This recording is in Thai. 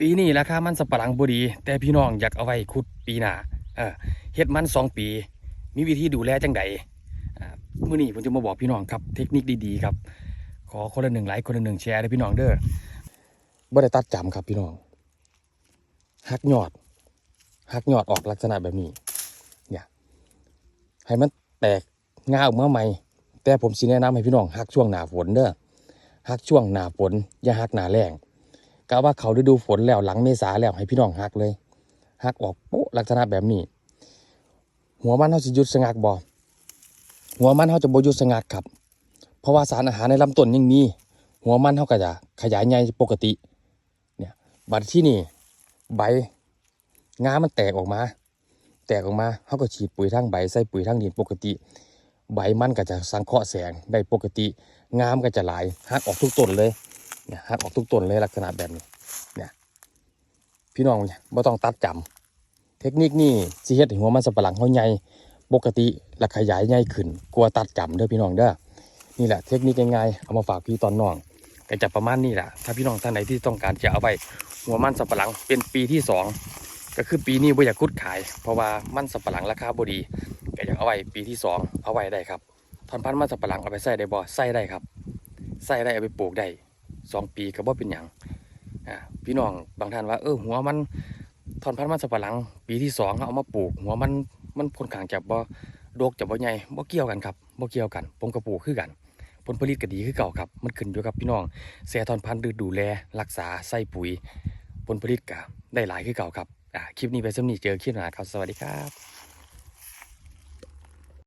ปีนี้ราคามันสับปะหลังบดี แต่พี่น้องอยากเอาไว้ขุดปีหน้าเฮ็ดมันสองปี มีวิธีดูแลจังใดอ่ามื้อนี้ผมจะมาบอกพี่น้องครับ เทคนิคดีๆครับ ขอคนละหนึ่งไลค์คนละหนึ่งแชร์เด้พี่น้องเด้อบ่ได้ตัดจำครับพี่น้องหักยอดหักยอดออกลักษณะแบบนี้ เนี่ย ให้มันแตกง่าออกมาใหม่ แต่ผมสิแนะนำให้พี่น้องหักช่วงหน้าฝนเด้อหักช่วงหน้าฝนอย่าหักหน้าแล้ง กะว่าเขาฤดูฝนแล้วหลังเมษาแล้วให้พี่น้องหักเลยหักออกปุ๊ลักษณะแบบนี้ หัวมันเขาสิหยุดสงักบ่หัวมันเขาจะบ่ยุดสงักครับ เพราะว่าสารอาหารในลำต้นยังมี หัวมันเขาก็จะขยายใหญ่ปกติเนี่ยบัดที่นี่ใบงามันแตกออกมา แตกออกมาเขาก็ฉีดปุ๋ยทางใบใส่ปุ๋ยทางดินปกติ ใบมันก็จะสังเคราะห์แสงได้ปกติ งามก็จะหลายหักออกทุกต้นเลย เนี่ยหักออกทุกต้นเลยลักษณะแบบนี้ เนี่ย พี่น้องเนี่ยไม่ต้องตัดจำเทคนิคนี้สิเฮ็ดให้หัวมันสับปะหลังเขาใหญ่ปกติและขยายใหญ่ขึ้นกลัวตัดจำเด้อพี่น้องเด้อนี่แหละเทคนิคง่ายๆเอามาฝากพี่ตอนน้องก็จะประมาณนี้แหละถ้าพี่น้องท่านไหนที่ต้องการจะเอาไปหัวมันสับปะหลังเป็นปีที่สองก็คือปีนี้บ่อยากคุดขาย เพราะว่ามันสับปะหลังราคาบ่ดีก็อยากเอาไว้ปีที่สองเอาไว้ได้ครับทอนพันธุ์มันสับปะหลังเอาไปใส่ได้บ่ใส่ได้ครับใส่ได้เอาไปปลูกได้ สองปีก็บ่เป็นหยังอ่าพี่น้องบางท่านว่าเออหัวมันถอนพันธุ์มันสับปะหลัง ปีที่สองเขาเอามาปลูก หัวมันมันค่อนข้างจะบ่โดกจะบ่ใหญ่บ่เกี่ยวกันครับบ่เกี่ยวกันผมก็ปลูกคือกัน ผลผลิตก็ดีคือเก่าครับ มันขึ้นอยู่กับพี่น้องแส่ถอนพันธุ์ดูแลรักษาใส่ปุ๋ย ผลผลิตก็ได้หลายคือเก่าครับอ่าคลิปนี้ไปสำนีเจอคลิปหน้าครับสวัสดีครับ